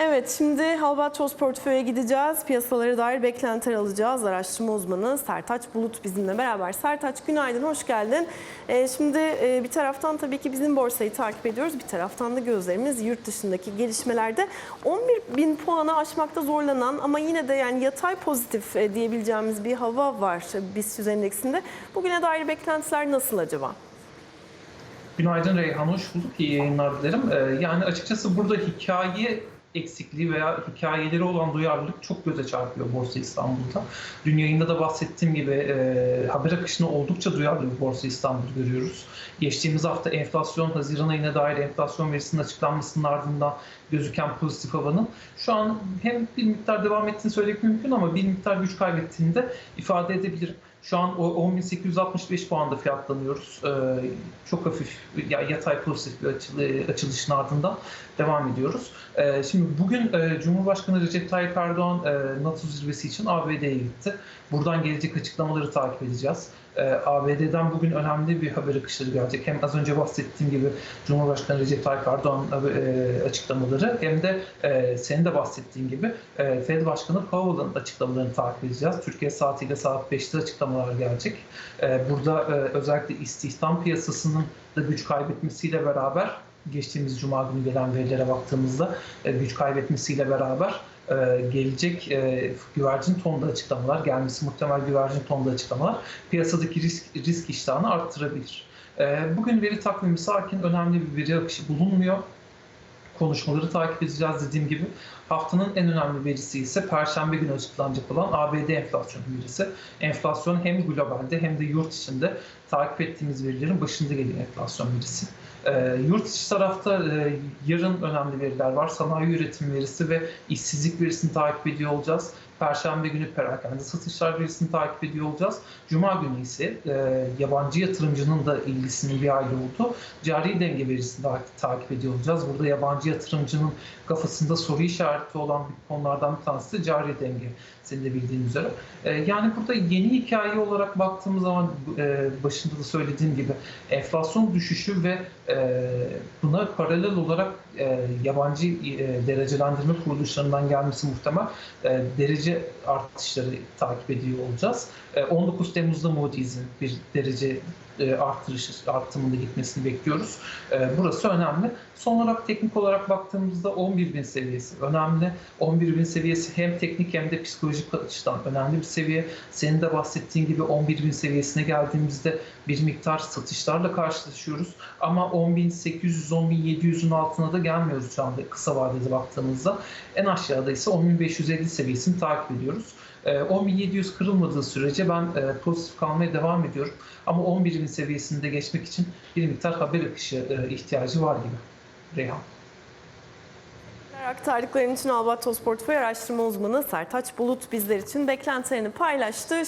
Evet, şimdi Halbatros Portföy'e gideceğiz. Piyasalara dair beklentiler alacağız. Araştırma uzmanı Sertaç Bulut bizimle beraber. Sertaç günaydın, hoş geldin. Ee, şimdi e, bir taraftan tabii ki bizim borsayı takip ediyoruz. Bir taraftan da gözlerimiz yurt dışındaki gelişmelerde. 11 bin puanı aşmakta zorlanan ama yine de yani yatay pozitif e, diyebileceğimiz bir hava var BIST endeksinde. Bugüne dair beklentiler nasıl acaba? Günaydın Reyhan, hoş bulduk. İyi yayınlar dilerim. Ee, yani açıkçası burada hikaye eksikliği veya hikayeleri olan duyarlılık çok göze çarpıyor Borsa İstanbul'da. Dün yayında da bahsettiğim gibi e, haber akışına oldukça duyarlı bir Borsa İstanbul görüyoruz. Geçtiğimiz hafta enflasyon, Haziran ayına dair enflasyon verisinin açıklanmasının ardından gözüken pozitif havanın şu an hem bir miktar devam ettiğini söylemek mümkün ama bir miktar güç kaybettiğini de ifade edebilirim. Şu an o 10.865 puanda fiyatlanıyoruz. Ee, çok hafif ya yatay pozitif bir açılı, açılışın ardından devam ediyoruz. Ee, şimdi bugün e, Cumhurbaşkanı Recep Tayyip Erdoğan e, NATO zirvesi için ABD'ye gitti. Buradan gelecek açıklamaları takip edeceğiz. Ee, ABD'den bugün önemli bir haber akışları gelecek. Hem az önce bahsettiğim gibi Cumhurbaşkanı Recep Tayyip Erdoğan e, açıklamaları hem de e, senin de bahsettiğin gibi e, Fed Başkanı Powell'ın açıklamalarını takip edeceğiz. Türkiye saatiyle saat 5'te açıklamalar gelecek. E, burada e, özellikle istihdam piyasasının da güç kaybetmesiyle beraber geçtiğimiz cuma günü gelen verilere baktığımızda e, güç kaybetmesiyle beraber e, gelecek e, güvercin tonda açıklamalar, gelmesi muhtemel güvercin tonda açıklamalar piyasadaki risk risk iştahını arttırabilir. E, bugün veri takvimi sakin, önemli bir veri akışı bulunmuyor. Konuşmaları takip edeceğiz dediğim gibi. Haftanın en önemli verisi ise Perşembe günü açıklanacak olan ABD enflasyon verisi. Enflasyon hem globalde hem de yurt içinde takip ettiğimiz verilerin başında geliyor enflasyon verisi. E, yurt içi tarafta e, yarın önemli veriler var. Sanayi üretim verisi ve işsizlik verisini takip ediyor olacağız. Perşembe günü perakende satışlar verisini takip ediyor olacağız. Cuma günü ise e, yabancı yatırımcının da ilgisinin bir aile olduğu cari denge verisini de takip ediyor olacağız. Burada yabancı yatırımcının kafasında soru işareti olan bir konulardan bir tanesi de cari denge. Senin de bildiğin üzere. E, yani burada yeni hikaye olarak baktığımız zaman e, başında da söylediğim gibi enflasyon düşüşü ve e, buna paralel olarak e, yabancı e, derecelendirme kuruluşlarından gelmesi muhtemel e, derece artışları takip ediyor olacağız. E, 19 Temmuz'da Moody's'in bir derece e, artırışı artımında gitmesini bekliyoruz. E, burası önemli. Son olarak teknik olarak baktığımızda 11.000 seviyesi önemli. 11.000 seviyesi hem teknik hem de psikolojik açıdan önemli bir seviye. Senin de bahsettiğin gibi 11.000 seviyesine geldiğimizde bir miktar satışlarla karşılaşıyoruz. Ama 10.800-10.700'ün altına da gelmiyoruz şu anda kısa vadede baktığımızda. En aşağıda ise 10.550 seviyesini takip ediyoruz. 10.700 kırılmadığı sürece ben e, pozitif kalmaya devam ediyorum. Ama 11.000 seviyesinde geçmek için bir miktar haber akışı e, ihtiyacı var gibi. Reyhan. Aktardıkların için Albatros Portföy Araştırma Uzmanı Sertaç Bulut bizler için beklentilerini paylaştı.